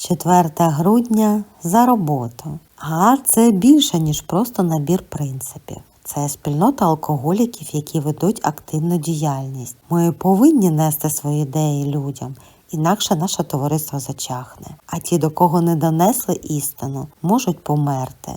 4 грудня за роботу. А це більше, ніж просто набір принципів. Це спільнота алкоголіків, які ведуть активну діяльність. Ми повинні нести свої ідеї людям, інакше наше товариство зачахне. А ті, до кого не донесли істину, можуть померти.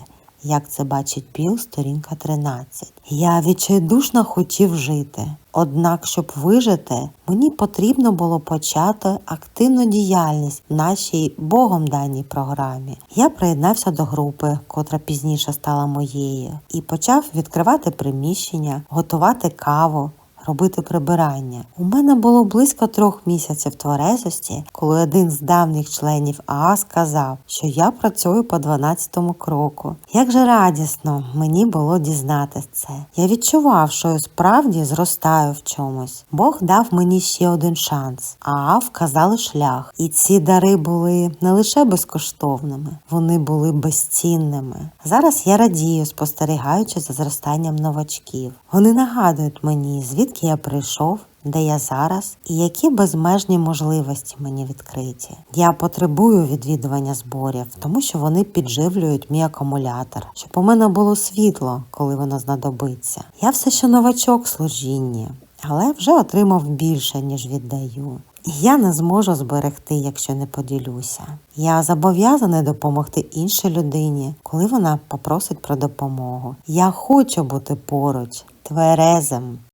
Як це бачить Піл, сторінка 13. Я відчайдушно хотів жити. Однак, щоб вижити, мені потрібно було почати активну діяльність в нашій Богом даній програмі. Я приєднався до групи, котра пізніше стала моєю, і почав відкривати приміщення, готувати каву. Робити прибирання. У мене було близько трьох місяців тверезості, коли один з давніх членів АА сказав, що я працюю по 12-му кроку. Як же радісно мені було дізнатися це. Я відчував, що я справді зростаю в чомусь. Бог дав мені ще один шанс, АА вказали шлях. І ці дари були не лише безкоштовними, вони були безцінними. Зараз я радію, спостерігаючи за зростанням новачків. Вони нагадують мені, звідки я прийшов, де я зараз і які безмежні можливості мені відкриті. Я потребую відвідування зборів, тому що вони підживлюють мій акумулятор, щоб у мене було світло, коли воно знадобиться. Я все ще новачок в служінні, але вже отримав більше, ніж віддаю. Я не зможу зберегти, якщо не поділюся. Я зобов'язаний допомогти іншій людині, коли вона попросить про допомогу. Я хочу бути поруч, тверезим,